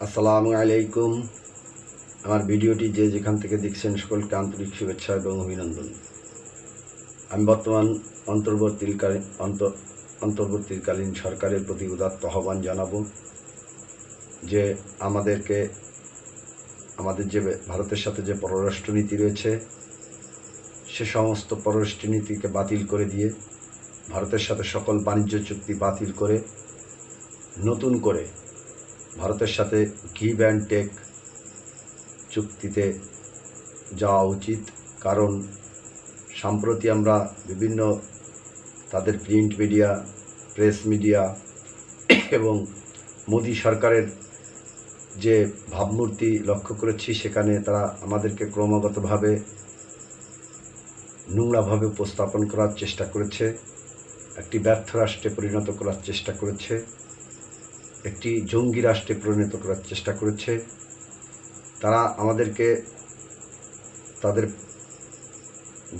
আসসালামু আলাইকুম। আমার ভিডিওটি যে যেখান থেকে দেখছেন, সকলকে আন্তরিক শুভেচ্ছা এবং অভিনন্দন। আমি বর্তমান অন্তর্বর্তীকালীন অন্ত- অন্তর্বর্তীকালীন সরকারের প্রতি উদাত্ত আহ্বান জানাব যে আমাদেরকে, আমাদের যে ভারতের সাথে যে পররাষ্ট্রনীতি রয়েছে, সে সমস্ত পররাষ্ট্রনীতিকে বাতিল করে দিয়ে, ভারতের সাথে সকল বাণিজ্য চুক্তি বাতিল করে, নতুন করে ভারতের সাথে গিভ অ্যান্ড টেক চুক্তিতে যাওয়া উচিত, কারণ সম্প্রতি আমরা বিভিন্ন তাদের প্রিন্ট মিডিয়া, প্রেস মিডিয়া এবং মোদী সরকারের যে ভাবমূর্তি লক্ষ্য করেছি, সেখানে তারা আমাদেরকে ক্রমাগতভাবে নোংরাভাবে উপস্থাপন করার চেষ্টা করেছে, একটি ব্যর্থ রাষ্ট্রে পরিণত করার চেষ্টা করেছে। একটি জঙ্গি রাষ্ট্রে পরিণত করার চেষ্টা করেছে। তারা আমাদেরকে তাদের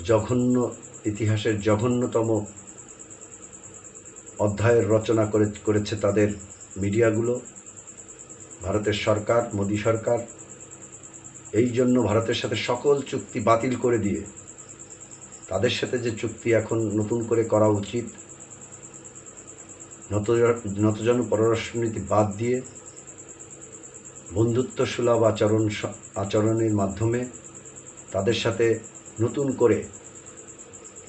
জঘন্য ইতিহাসের জঘন্যতম অধ্যায়ের রচনা করে, করেছে তাদের মিডিয়াগুলো। ভারতের সরকার, মোদী সরকার, এই জন্য ভারতের সাথে সকল চুক্তি বাতিল করে দিয়ে, তাদের সাথে যে চুক্তি এখন নতুন করে করা উচিত নতজন পররাষ্ট্রনীতি বাদ দিয়ে বন্ধুত্ব সুলভ আচরণ আচরণের মাধ্যমে তাদের সাথে নতুন করে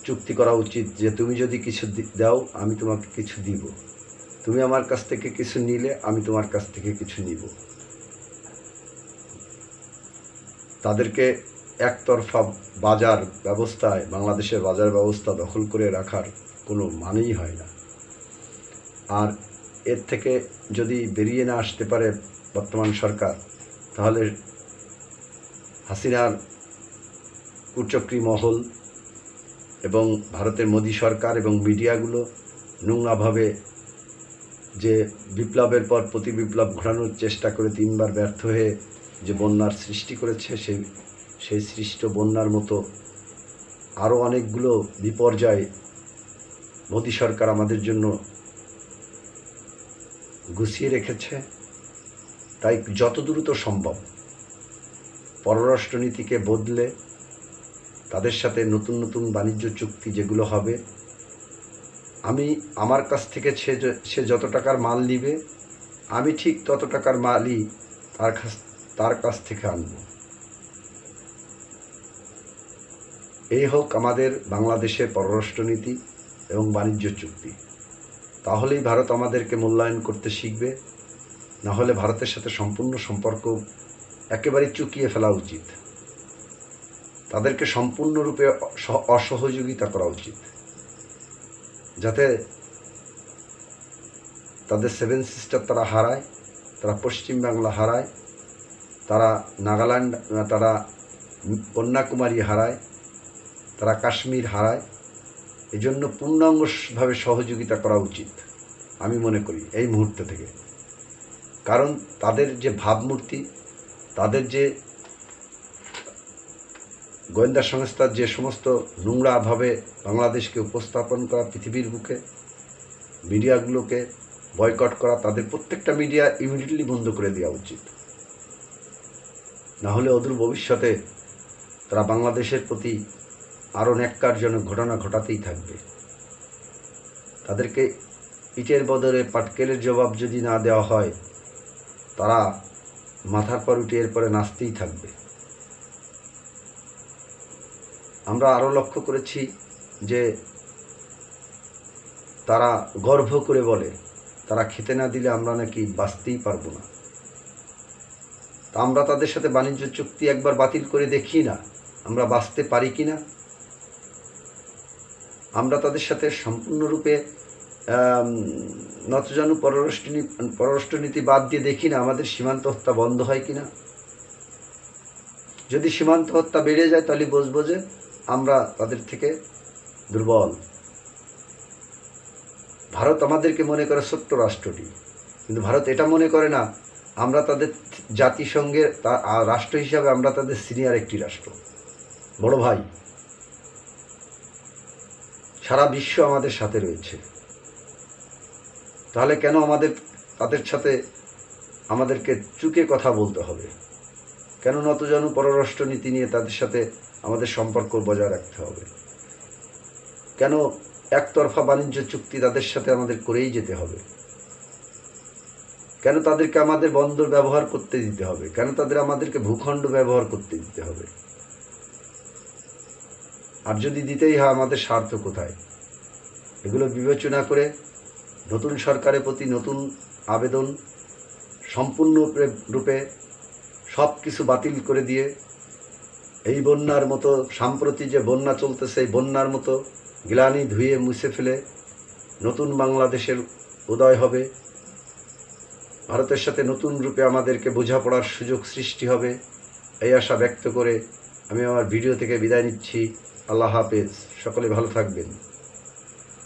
চুক্তি করা উচিত যে তুমি যদি কিছু দাও, আমি তোমাকে কিছু দিব। তুমি আমার কাছ থেকে কিছু নিলে, আমি তোমার কাছ থেকে কিছু নিব। তাদেরকে একতরফা বাজার ব্যবস্থায়, বাংলাদেশের বাজার ব্যবস্থা দখল করে রাখার কোনো মানেই হয় না। আর এর থেকে যদি বেরিয়ে না আসতে পারে বর্তমান সরকার, তাহলে হাসিনার কুচক্রী মহল এবং ভারতের মোদী সরকার এবং মিডিয়াগুলো নোংরাভাবে যে বিপ্লবের পর প্রতি বিপ্লব ঘটানোর চেষ্টা করে তিনবার ব্যর্থ হয়ে যে বন্যার সৃষ্টি করেছে, সেই সেই সৃষ্ট বন্যার মতো আরও অনেকগুলো বিপর্যয় মোদী সরকার আমাদের জন্য গুছিয়ে রেখেছে, তাই যত দ্রুত সম্ভব পররাষ্ট্রনীতিকে বদলে তাদের সাথে নতুন নতুন বাণিজ্য চুক্তি যেগুলো হবে, আমি আমার কাছ থেকে সে সে যত টাকার মাল নিবে, আমি ঠিক তত টাকার মালই তার কাছ তার কাছ থেকে আনব। এই হোক আমাদের বাংলাদেশের পররাষ্ট্রনীতি এবং বাণিজ্য চুক্তি। তাহলেই ভারত আমাদেরকে মূল্যায়ন করতে শিখবে। না হলে ভারতের সাথে সম্পূর্ণ সম্পর্ক একেবারে চুকিয়ে ফেলা উচিত। তাদেরকে সম্পূর্ণরূপে অস- অসহযোগিতা করা উচিত। যাতে তাদের সেভেন সিস্টার তারা হারায়, তারা পশ্চিমবাংলা হারায়, তারা নাগাল্যান্ড, তারা কন্যাকুমারী হারায়, তারা কাশ্মীর হারায় এই জন্য পূর্ণাঙ্গভাবে সহযোগিতা করা উচিত, আমি মনে করি, এই মুহূর্ত থেকে। কারণ তাদের যে ভাবমূর্তি, তাদের যে গোয়েন্দা সংস্থার যে সমস্ত নোংরাভাবে বাংলাদেশকে উপস্থাপন করা, পৃথিবীর বুকে, মিডিয়াগুলোকে বয়কট করা, তাদের প্রত্যেকটা মিডিয়া ইমিডিয়েটলি বন্ধ করে দেওয়া উচিত। না হলে অদূর ভবিষ্যতে তারা বাংলাদেশের প্রতি আরও ন্যাক্কারজনক ঘটনা ঘটাতেই থাকবে। তাদেরকে ইটের বদলে পাটকেলের জবাব যদি না দেওয়া হয়, তারা মাথার পর উঠে এরপরে নাচতেই থাকবে। আমরা আরও লক্ষ্য করেছি যে তারা গর্ব করে বলে, তারা খেতে না দিলে আমরা নাকি বাঁচতেই পারব না। তা আমরা তাদের সাথে বাণিজ্য চুক্তি একবার বাতিল করে দেখি না, আমরা বাঁচতে পারি কি না আমরা তাদের সাথে সম্পূর্ণরূপে নতজানু পররাষ্ট্রনীতি পররাষ্ট্রনীতি বাদ দিয়ে দেখি না আমাদের সীমান্ত হত্যা বন্ধ হয় কি না যদি সীমান্ত হত্যা বেড়ে যায় তাহলে বুঝব যে আমরা তাদের থেকে দুর্বল। ভারত আমাদেরকে মনে করে ছোট্ট রাষ্ট্রটি, কিন্তু ভারত এটা মনে করে না, আমরা তাদের জাতিসংঘের রাষ্ট্র হিসাবে আমরা তাদের সিনিয়র একটি রাষ্ট্র। বড় ভাই। সারা বিশ্ব আমাদের সাথে রয়েছে। তাহলে কেন আমাদের, তাদের সাথে আমাদেরকে চুকে কথা বলতে হবে? কেন নতজানু পররাষ্ট্র নীতি নিয়ে তাদের সাথে আমাদের সম্পর্ক বজায় রাখতে হবে? কেন একতরফা বাণিজ্য চুক্তি তাদের সাথে আমাদের করেই যেতে হবে? কেন তাদেরকে আমাদের বন্দর ব্যবহার করতে দিতে হবে? কেন তাদের আমাদেরকে ভূখণ্ড ব্যবহার করতে দিতে হবে? আর যদি দিতেই হয় আমাদের স্বার্থ কোথায়? এগুলো বিবেচনা করে নতুন সরকারের প্রতি নতুন আবেদন সম্পূর্ণ রূপে- সব কিছু বাতিল করে দিয়ে এই বন্যার মতো সাম্প্রতি যে বন্যা চলতেছে, এই বন্যার মতো গ্লানি ধুয়ে মুছে ফেলে নতুন বাংলাদেশের উদয় হবে। ভারতের সাথে নতুন রূপে আমাদেরকে বোঝাপড়ার সুযোগ সৃষ্টি হবে। এই আশা ব্যক্ত করে আমি আমার ভিডিও থেকে বিদায় নিচ্ছি। আল্লাহ হাফেজ। সকলে ভালো থাকবেন।